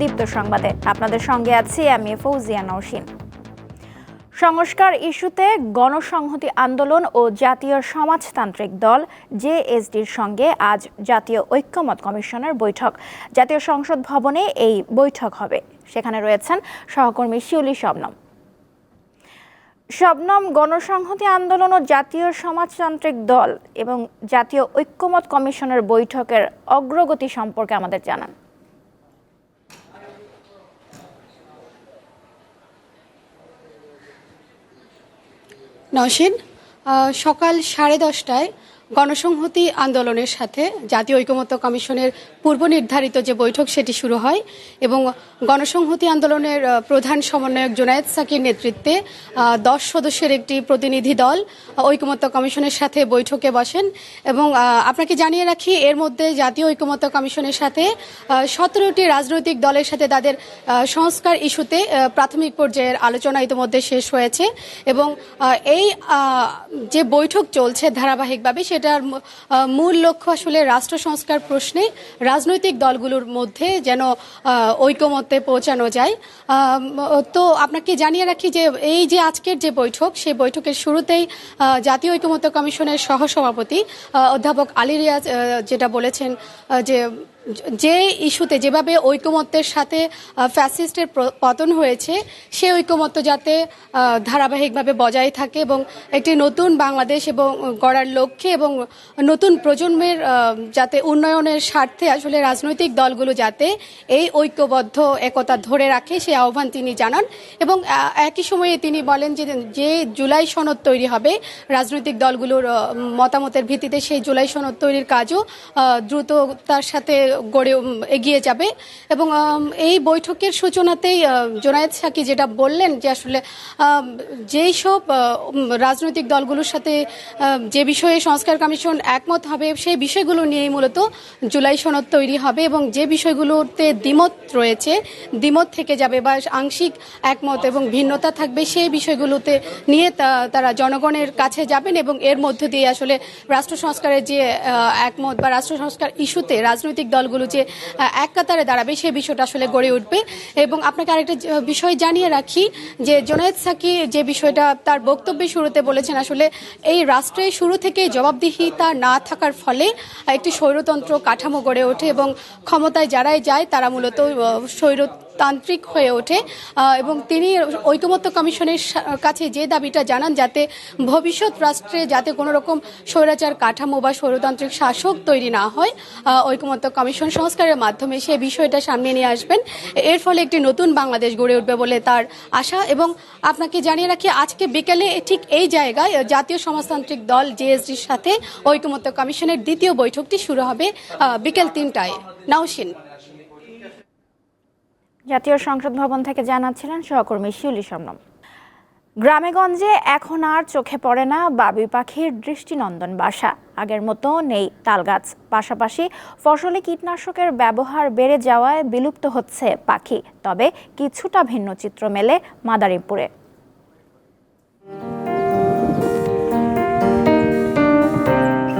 দীপ্ত সংবাদে। আপনাদের সঙ্গে আছি আমি ফৌজিয়া নৌসিন। সংস্কার ইস্যুতে গণসংহতি আন্দোলন ও জাতীয় সমাজতান্ত্রিক দল জেএসডির সঙ্গে আজ জাতীয় ঐক্যমত কমিশনের বৈঠক। জাতীয় সংসদ ভবনে এই বৈঠক হবে। সেখানে রয়েছেন সহকর্মী শিউলি শবনম। শবনম, গণসংহতি আন্দোলন ও জাতীয় সমাজতান্ত্রিক দল এবং জাতীয় ঐক্যমত কমিশনের বৈঠকের অগ্রগতি সম্পর্কে আমাদের জানান। নওশিন সকাল সাড়ে দশটায় গণসংহতি আন্দোলনের সাথে জাতীয় ঐকমত্য কমিশনের পূর্ব নির্ধারিত যে বৈঠক সেটি শুরু হয় এবং গণসংহতি আন্দোলনের প্রধান সমন্বয়ক জোনায়েদ সাকির নেতৃত্বে দশ সদস্যের একটি প্রতিনিধি দল ঐকমত্য কমিশনের সাথে বৈঠকে বসেন এবং আপনাকে জানিয়ে রাখি এর মধ্যে জাতীয় ঐকমত্য কমিশনের সাথে সতেরোটি রাজনৈতিক দলের সাথে তাদের সংস্কার ইস্যুতে প্রাথমিক পর্যায়ের আলোচনা ইতিমধ্যে শেষ হয়েছে এবং এই যে বৈঠক চলছে ধারাবাহিকভাবে সেটার মূল লক্ষ্য আসলে রাষ্ট্র সংস্কার প্রশ্নে রাজনৈতিক দলগুলোর মধ্যে যেন ঐকমত্যে পৌঁছানো যায়। তো আপনাকে জানিয়ে রাখি যে এই যে আজকের যে বৈঠক, সেই বৈঠকের শুরুতেই জাতীয় ঐকমত্য কমিশনের সহসভাপতি অধ্যাপক আলী রিয়াজ যেটা বলেছেন যে যে ইস্যুতে, যেভাবে ঐকমত্যের সাথে ফ্যাসিস্টের পতন হয়েছে সেই ঐকমত্য যাতে ধারাবাহিকভাবে বজায় থাকে এবং একটি নতুন বাংলাদেশ এবং গড়ার লক্ষ্যে এবং নতুন প্রজন্মের যাতে উন্নয়নের স্বার্থে আসলে রাজনৈতিক দলগুলো যাতে এই ঐক্যবদ্ধ একতা ধরে রাখে সেই আহ্বান তিনি জানান। এবং একই সময়ে তিনি বলেন যে যে জুলাই সনদ তৈরি হবে, রাজনৈতিক দলগুলোর মতামতের ভিত্তিতে সেই জুলাই সনদ তৈরির কাজও দ্রুততার সাথে গড়ে এগিয়ে যাবে। এবং এই বৈঠকের সূচনাতেই জোনায়েদ সাকি যেটা বললেন যে আসলে যেই সব রাজনৈতিক দলগুলোর সাথে যে বিষয়ে সংস্কার কমিশন একমত হবে, সেই বিষয়গুলো নিয়েই মূলত জুলাই সনদ তৈরি হবে এবং যে বিষয়গুলোতে দ্বিমত রয়েছে, দ্বিমত থেকে যাবে বা আংশিক একমত এবং ভিন্নতা থাকবে, সেই বিষয়গুলোতে নিয়ে তারা জনগণের কাছে যাবেন এবং এর মধ্য দিয়ে আসলে রাষ্ট্র সংস্কারের যে একমত বা রাষ্ট্র সংস্কার ইস্যুতে রাজনৈতিক দলগুলো যে এক কাতারে দাঁড়াবে, সেই বিষয়টা আসলে গড়ে উঠবে। এবং আপনাকে আরেকটা বিষয় জানিয়ে রাখি, যে জোনায়েদ সাকি যে বিষয়টা তার বক্তব্যে শুরুতে বলেছেন, আসলে এই রাষ্ট্রে শুরু থেকে জবাবদিহিতা না থাকার ফলে একটি স্বৈরতন্ত্র কাঠামো গড়ে ওঠে এবং ক্ষমতায় যারাই যায়, তারা মূলত স্বৈর তান্ত্রিক হয়ে ওঠে এবং তিনি ঐকমত্য কমিশনের কাছে যে দাবিটা জানান যাতে ভবিষ্যৎ রাষ্ট্রে যাতে কোনো রকম স্বৈরাচার কাঠামো বা স্বৈরতান্ত্রিক শাসক তৈরি না হয় ঐকমত্য কমিশন সংস্কারের মাধ্যমে সে বিষয়টা সামনে নিয়ে আসবেন। এর ফলে একটি নতুন বাংলাদেশ গড়ে উঠবে বলে তার আশা, এবং আপনাকে জানিয়ে রাখি, আজকে বিকেলে ঠিক এই জায়গায় জাতীয় সমাজতান্ত্রিক দল জেএসডির সাথে ঐকমত্য কমিশনের দ্বিতীয় বৈঠকটি শুরু হবে বিকেল তিনটায়। নাওশিন। জাতীয় সংসদ ভবন থেকে জানাচ্ছিলেন সহকর্মী শিউলি শবনম গ্রামেগঞ্জে এখন আর চোখে পড়ে না বাবুই পাখির দৃষ্টিনন্দন বাসা। আগের মতো নেই তালগাছ। পাশাপাশি ফসলে কীটনাশকের ব্যবহার বেড়ে যাওয়ায় বিলুপ্ত হচ্ছে পাখি। তবে কিছুটা ভিন্ন চিত্র মেলে মাদারীপুরে।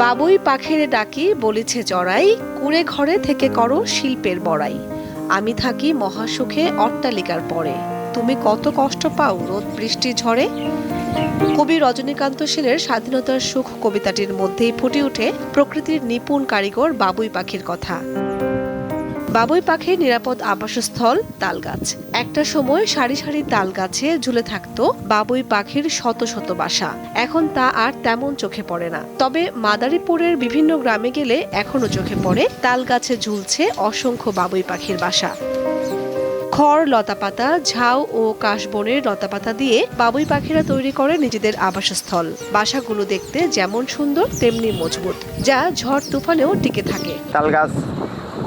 বাবুই পাখির ডাকি বলেছে চড়াই কুড়ে ঘরে থেকে করো শিল্পের বড়াই। আমি থাকি মহাসুখে অট্টালিকার পরে। তুমি কত কষ্ট পাও রোদ বৃষ্টি ঝড়ে? কবি রজনীকান্ত সেনের স্বাধীনতার সুখ কবিতাটির মধ্যেই ফুটে উঠে প্রকৃতির নিপুণ কারিগর বাবুই পাখির কথা। বাবুই পাখির নিরাপদ আবাসস্থল তালগাছ। একটা সময় সারি সারি তাল গাছে ঝুলে থাকতো বাবুই পাখির শত শত বাসা। এখন তা আর তেমন চোখে পড়ে না। তবে মাদারীপুরের বিভিন্ন গ্রামে গেলে এখনও চোখে পড়ে তাল গাছে ঝুলছে অসংখ্য বাবুই পাখির বাসা। খড়, লতাপাতা, ঝাউ ও কাশবনের লতাপাতা দিয়ে বাবুই পাখিরা তৈরি করে নিজেদের আবাসস্থল। বাসাগুলো দেখতে যেমন সুন্দর, তেমনি মজবুত, যা ঝড় তুফানেও টিকে থাকে। তাল গাছ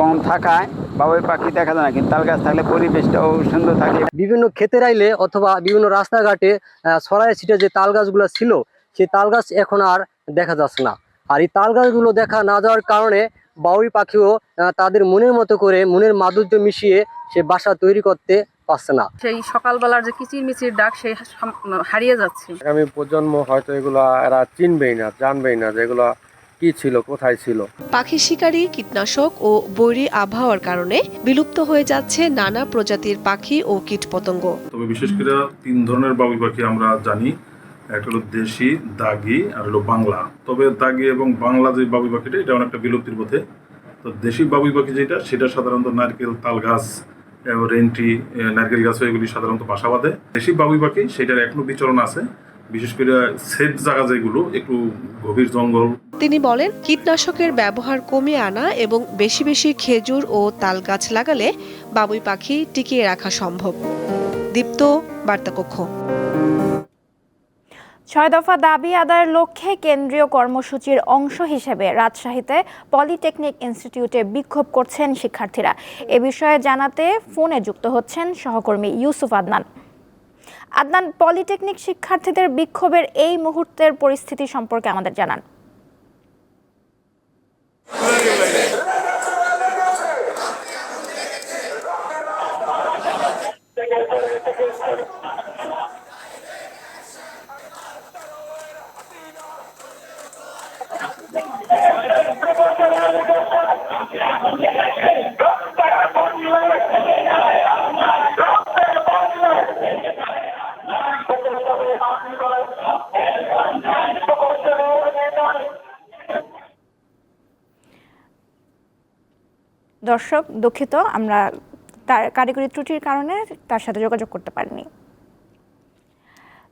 কম থাকায় বাবুই পাখি দেখা যায় না কিন্তু তাল গাছ থাকলে পরিবেশটাও সুন্দর থাকে। বিভিন্ন ক্ষেতের আইলে অথবা বিভিন্ন রাস্তাঘাটে ছড়ায় ছিটে যে তাল গাছগুলো ছিল সেই তাল গাছ এখন আর দেখা যাচ্ছে না। আর এই তাল গাছগুলো দেখা না যাওয়ার কারণে বাউই পাখিও তাদের মনের মতো করে মনের মাধুর্য মিশিয়ে সে বাসা তৈরি করতে পারছে না। সেই সকালবেলার যে কিচির মিচির ডাক সেই হারিয়ে যাচ্ছে। আগামী প্রজন্ম হয়তো এগুলো এরা চিনবেই না জানবেই না যে এগুলো কি ছিল কোথায় ছিল? পাখি শিকারী কীটনাশক ও বৈরী আবহাওয়ার কারণে বিলুপ্ত হয়ে যাচ্ছে নানা প্রজাতির পাখি ও কীটপতঙ্গ। তবে বিশেষ করে তিন ধরনের বাবুই পাখি আমরা জানি। একটা হলো দেশি দাগি আর হলো বাংলা। তবে দাগি এবং বাংলা যে বাবুই পাখিটা এটা অনেকটা বিলুপ্তির পথে। তো দেশি বাবুই পাখি যেটা সেটা সাধারণত নারকেল তাল গাছ এবং রেন্টি নারকেল গাছ এগুলি সাধারণত বাসা বাঁধে। দেশি বাবুই পাখি সেটার এখনও বিচরণ আছে। বিশেষ করে সেফ জায়গা যেগুলো একটু গভীর জঙ্গল। তিনি বলেন কীটনাশকের ব্যবহার কমিয়ে আনা এবং বেশি বেশি খেজুর ও তাল গাছ লাগালে বাবুই পাখি টিকিয়ে রাখা সম্ভব। দীপ্ত বার্তাকক্ষ। ছয় দফা দাবি আদায়ের লক্ষ্যে কেন্দ্রীয় কর্মসূচির অংশ হিসেবে রাজশাহীতে পলিটেকনিক ইনস্টিটিউটে বিক্ষোভ করছেন শিক্ষার্থীরা। এ বিষয়ে জানাতে ফোনে যুক্ত হচ্ছেন সহকর্মী ইউসুফ আদনান। আদনান পলিটেকনিক শিক্ষার্থীদের বিক্ষোভের এই মুহূর্তের পরিস্থিতি সম্পর্কে আমাদের জানান। দর্শক দুঃখিত, আমরা তার কারিগরি ত্রুটির কারণে তার সাথে যোগাযোগ করতে পারিনি।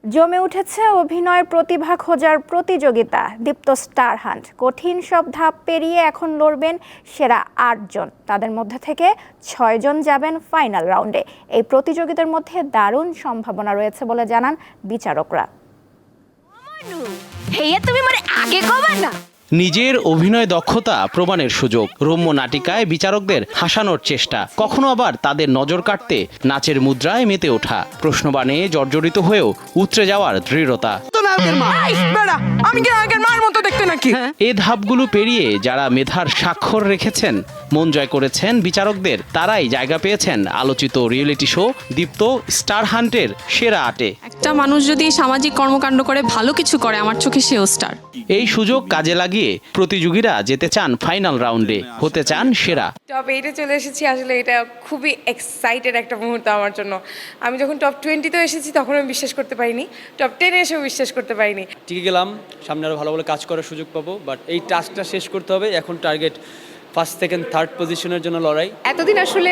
জমে উঠেছে অভিনয় প্রতিভা খোঁজার প্রতিযোগিতা, দীপ্ত স্টার হান্ট। কঠিন সব ধাপ পেরিয়ে এখন লড়বেন সেরা আটজন। তাদের মধ্যে থেকে ছয়জন যাবেন ফাইনাল রাউন্ডে। এই প্রতিযোগিতার মধ্যে দারুণ সম্ভাবনা রয়েছে বলে জানান বিচারকরা। তুমি মানে আগে না? নিজের অভিনয় দক্ষতা প্রমাণের সুযোগ। রম্য নাটিকায় বিচারকদের হাসানোর চেষ্টা। কখনো আবার তাদের নজর কাটতে নাচের মুদ্রায় মেতে ওঠা। প্রশ্নবাণে জর্জরিত হয়েও উতরে যাওয়ার দৃঢ়তা। আমি কি আগের মায়ের মতো দেখতে নাকি? এ ধাপগুলো পেরিয়ে যারা মেধার স্বাক্ষর রেখেছেন মন জয় করেছেন বিচারকদের। তারাই জায়গা পেয়েছেন আলোচিত রিয়েলিটি শো দীপ্ত স্টার হান্টের সেরা আটে। একটা মানুষ যদি সামাজিক কর্মকাণ্ড করে ভালো কিছু করে আমার চোখে সেও স্টার। এই সুযোগ কাজে লাগিয়ে প্রতিযোগীরা যেতে চান ফাইনাল রাউন্ডে হতে চান সেরা। টপ এইটে চলে এসেছি আসলে এটা খুবই এক্সাইটেড একটা মুহূর্ত আমার জন্য। আমি যখন টপ টোয়েন্টিতে এসেছি তখন আমি বিশ্বাস করতে পারিনি। টপ টেনে এসেও বিশ্বাস করতে পারিনি। টিকে গেলাম সামনে আরও ভালো ভালো কাজ করার সুযোগ পাবো বাট এই টাস্কটা শেষ করতে হবে। এখন টার্গেট ফার্স্ট সেকেন্ড থার্ড পজিশনের জন্য লড়াই। এতদিন আসলে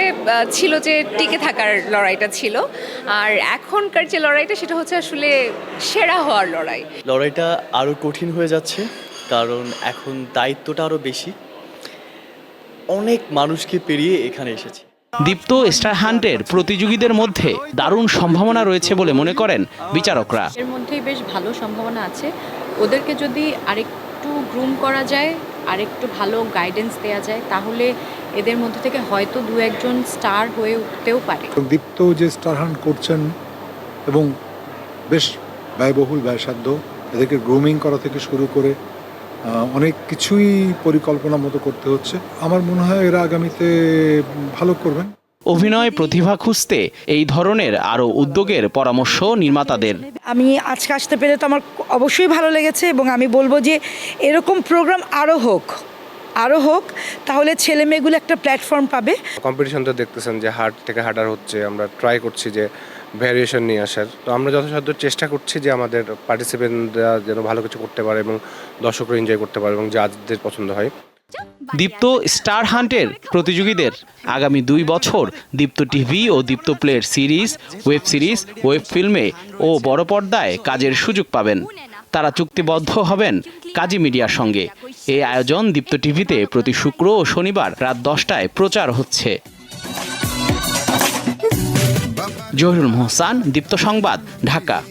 ছিল যে টিকে থাকার লড়াইটা ছিল। আর এখনকার যে লড়াইটা সেটা হচ্ছে আসলে সেরা হওয়ার লড়াই। লড়াইটা আরও কঠিন হয়ে যাচ্ছে কারণ এখন দায়িত্বটা আরও বেশি। অনেক মানুষকে পেরিয়ে এখানে এসেছি। দীপ্ত স্টার হান্টের প্রতিযোগীদের মধ্যে দারুণ সম্ভাবনা রয়েছে বলে মনে করেন বিচারকরা। এর মধ্যেই বেশ ভালো সম্ভাবনা আছে। ওদেরকে যদি আরেকটু গ্রুম করা যায় আরেকটু ভালো গাইডেন্স দেওয়া যায়, তাহলে এদের মধ্যে থেকে হয়তো দু একজন স্টার হয়ে উঠতেও পারে। দীপ্ত যে স্টার হান্ট করছেন এবং বেশ ব্যয়বহুল, ব্যয়সাধ্য, এদেরকে গ্রুমিং করা থেকে শুরু করে অনেক কিছুই পরিকল্পনা মতো করতে হচ্ছে। আমার মনে হয় এরা আগামীতে ভালো করবেন। অভিনয় প্রতিভা খুঁজতে এই ধরনের আরও উদ্যোগের পরামর্শ নির্মাতাদের। আমি আজকে আসতে পেরে তো আমার অবশ্যই ভালো লেগেছে এবং আমি বলব যে এরকম প্রোগ্রাম আরও হোক আরও হোক তাহলে ছেলে মেয়েগুলো একটা প্ল্যাটফর্ম পাবে। কম্পিটিশন তো দেখতেছেন যে হার্ট থেকে হার্ডার হচ্ছে আমরা ট্রাই করছি যে ভ্যারিয়েশন নিয়ে আসার। তো আমরা যথাসাধ্য চেষ্টা করছি যে আমাদের পার্টিসিপেন্টরা যেন ভালো কিছু করতে পারে এবং দর্শকরা এনজয় করতে পারে এবং যাদের পছন্দ হয়। দীপ্ত স্টার হান্টের প্রতিযোগীদের আগামী দুই বছর দীপ্ত টিভি ও দীপ্ত প্লের সিরিজ ওয়েব সিরিজ ওয়েব ফিল্মে ও বড় পর্দায় কাজের সুযোগ পাবেন। তারা চুক্তিবদ্ধ হবেন কাজী মিডিয়ার সঙ্গে। এই আয়োজন দীপ্ত টিভিতে প্রতি শুক্র ও শনিবার রাত দশটায় প্রচার হচ্ছে। জহিরুল মোহসান দীপ্ত সংবাদ ঢাকা।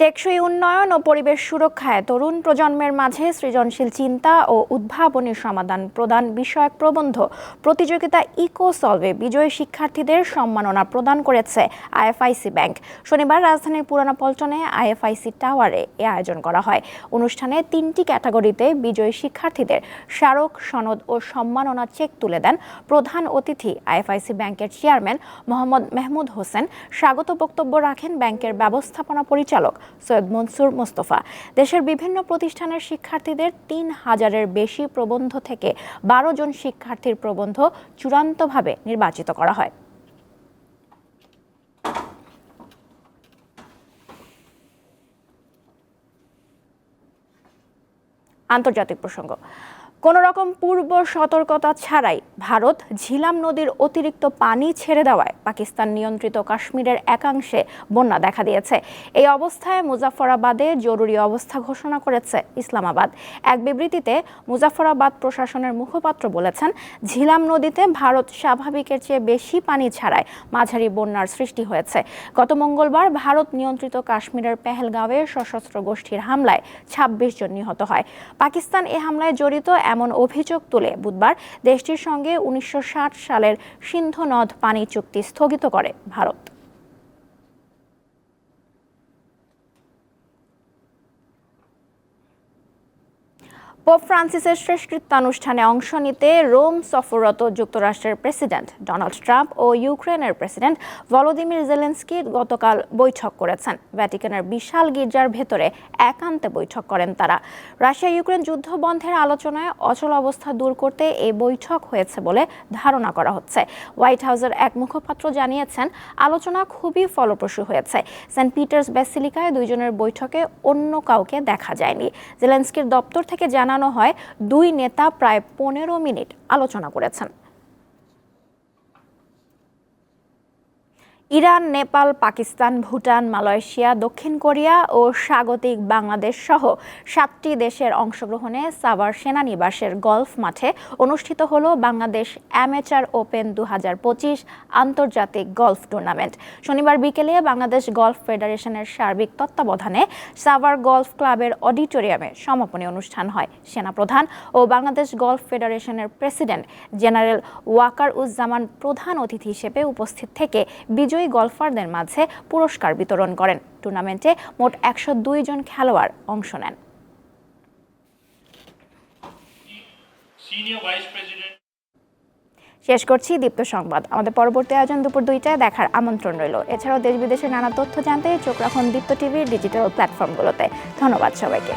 টেকসই উন্নয়ন ও পরিবেশ সুরক্ষায় তরুণ প্রজন্মের মাঝে সৃজনশীল চিন্তা ও উদ্ভাবনী সমাধান প্রদান বিষয়ক প্রবন্ধ প্রতিযোগিতা ইকো সলভে বিজয়ী শিক্ষার্থীদের সম্মাননা প্রদান করেছে আইএফআইসি ব্যাংক। শনিবার রাজধানীর পুরানা পল্টনে আইএফআইসি টাওয়ারে এ আয়োজন করা হয়। অনুষ্ঠানে তিনটি ক্যাটাগরিতে বিজয়ী শিক্ষার্থীদের স্মারক, সনদ ও সম্মাননা চেক তুলে দেন প্রধান অতিথি আইএফআইসি ব্যাংকের চেয়ারম্যান মোহাম্মদ মেহমুদ হোসেন। স্বাগত বক্তব্য রাখেন ব্যাংকের ব্যবস্থাপনা পরিচালক সৈয়দ মনসুর মোস্তফা। দেশের বিভিন্ন প্রতিষ্ঠানের শিক্ষার্থীদের তিন হাজারের বেশি প্রবন্ধ থেকে বারো জন শিক্ষার্থীর প্রবন্ধ চূড়ান্তভাবে নির্বাচিত করা হয়। আন্তর্জাতিক প্রসঙ্গ। কোনো রকম পূর্ব সতর্কতা ছাড়াই ভারত ঝিলাম নদীর অতিরিক্ত পানি ছেড়ে দেওয়ায় পাকিস্তান নিয়ন্ত্রিত কাশ্মীরের একাংশে বন্যা দেখা দিয়েছে। এই অবস্থায় মুজাফরাবাদে জরুরি অবস্থা ঘোষণা করেছে ইসলামাবাদ। এক বিবৃতিতে মুজাফরাবাদ প্রশাসনের মুখপাত্র বলেছেন, ঝিলাম নদীতে ভারত স্বাভাবিকের চেয়ে বেশি পানি ছাড়ায় মাঝারি বন্যার সৃষ্টি হয়েছে। গত মঙ্গলবার ভারত নিয়ন্ত্রিত কাশ্মীরের পেহেলগাঁওয়ে সশস্ত্র গোষ্ঠীর হামলায় ২৬ জন নিহত হয়। পাকিস্তান এ হামলায় জড়িত এমন অভিযোগ তুলে বুধবার দেশটির সঙ্গে উনিশশো ষাট সালের সিন্ধু নদ পানি চুক্তি স্থগিত করে ভারত। পোপ ফ্রান্সিসের শেষকৃত্যানুষ্ঠানে অংশ নিতে রোম সফররত যুক্তরাষ্ট্রের প্রেসিডেন্ট ডোনাল্ড ট্রাম্প ও ইউক্রেনের প্রেসিডেন্ট ভলোদিমির জেলেন্সকি গতকাল বৈঠক করেছেন। ভ্যাটিকানের বিশাল গির্জার ভেতরে একান্তে বৈঠক করেন তারা। রাশিয়া ইউক্রেন যুদ্ধ বন্ধের আলোচনায় অচল অবস্থা দূর করতে এই বৈঠক হয়েছে বলে ধারণা করা হচ্ছে। হোয়াইট হাউসের এক মুখপাত্র জানিয়েছেন, আলোচনা খুবই ফলপ্রসূ হয়েছে। সেন্ট পিটার্স ব্যাসিলিকায় দুইজনের বৈঠকে অন্য কাউকে দেখা যায়নি। জেলেন্সকির দপ্তর থেকে জানানো হয় দুই নেতা প্রায় পনেরো মিনিট আলোচনা করেছেন। ইরান, নেপাল, পাকিস্তান, ভুটান, মালয়েশিয়া, দক্ষিণ কোরিয়া ও স্বাগতিক বাংলাদেশ সহ সাতটি দেশের অংশগ্রহণে সাভার সেনানিবাসের গলফ মাঠে অনুষ্ঠিত হল বাংলাদেশ অ্যামেচার ওপেন দু হাজার পঁচিশ আন্তর্জাতিক গলফ টুর্নামেন্ট। শনিবার বিকেলে বাংলাদেশ গলফ ফেডারেশনের সার্বিক তত্ত্বাবধানে সাভার গলফ ক্লাবের অডিটোরিয়ামে সমাপনী অনুষ্ঠান হয়। সেনাপ্রধান ও বাংলাদেশ গলফ ফেডারেশনের প্রেসিডেন্ট জেনারেল ওয়াকার উজ্জামান প্রধান অতিথি হিসেবে উপস্থিত থেকে বিজয়ী গলফারদের মাঝে পুরস্কার বিতরণ করেন। টুর্নামেন্টে মোট একশো জন খেলোয়াড় অংশ নেন। শেষ করছি দীপ্ত সংবাদ। আমাদের পরবর্তী আয়োজন দুপুর দুইটায় দেখার আমন্ত্রণ রইল। এছাড়াও দেশ বিদেশের নানা তথ্য জানতে চোখ রাখুন দীপ্ত টিভির ডিজিটাল প্ল্যাটফর্মগুলোতে। ধন্যবাদ সবাইকে।